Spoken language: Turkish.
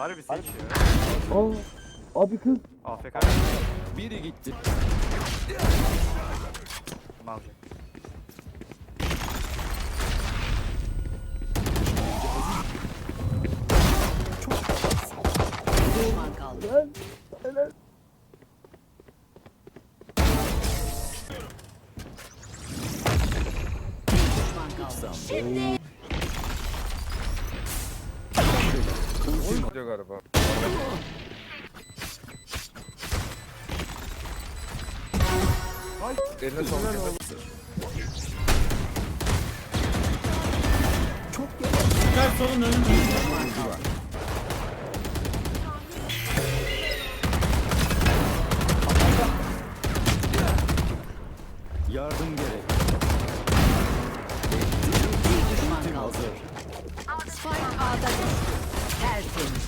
Harbi seçiyor. Aa, abi kız. AFK. Biri gitti. Bunu alacak. Düşman kaldı. Düşman kaldı. gidiyor galiba. Ay, eline sağlık. Çok yavaş. Çıkar solun önünde. Yardım gerek. Bir düşman kaldı. Spike A'da Red team.